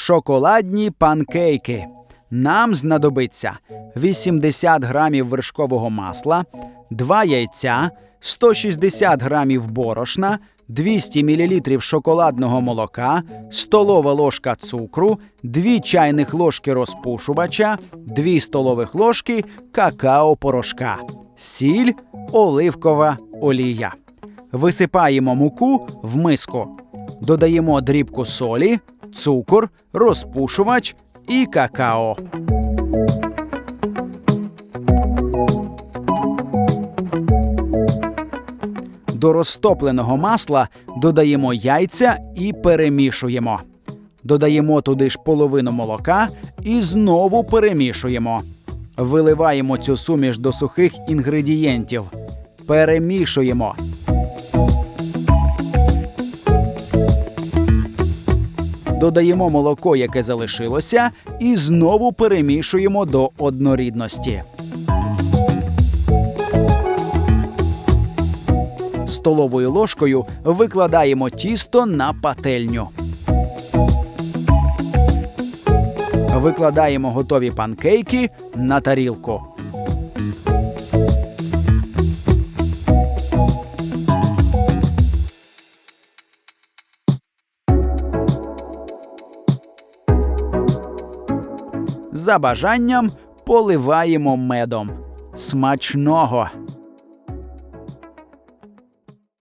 Шоколадні панкейки. Нам знадобиться 80 грамів вершкового масла, 2 яйця, 160 грамів борошна, 200 мл шоколадного молока, столова ложка цукру, 2 чайних ложки розпушувача, 2 столових ложки какао-порошка, сіль, оливкова олія. Висипаємо муку в миску. Додаємо дрібку солі, цукор, розпушувач і какао. До розтопленого масла додаємо яйця і перемішуємо. Додаємо туди ж половину молока і знову перемішуємо. Виливаємо цю суміш до сухих інгредієнтів. Перемішуємо. Додаємо молоко, яке залишилося, і знову перемішуємо до однорідності. Столовою ложкою викладаємо тісто на пательню. Викладаємо готові панкейки на тарілку. За бажанням поливаємо медом. Смачного!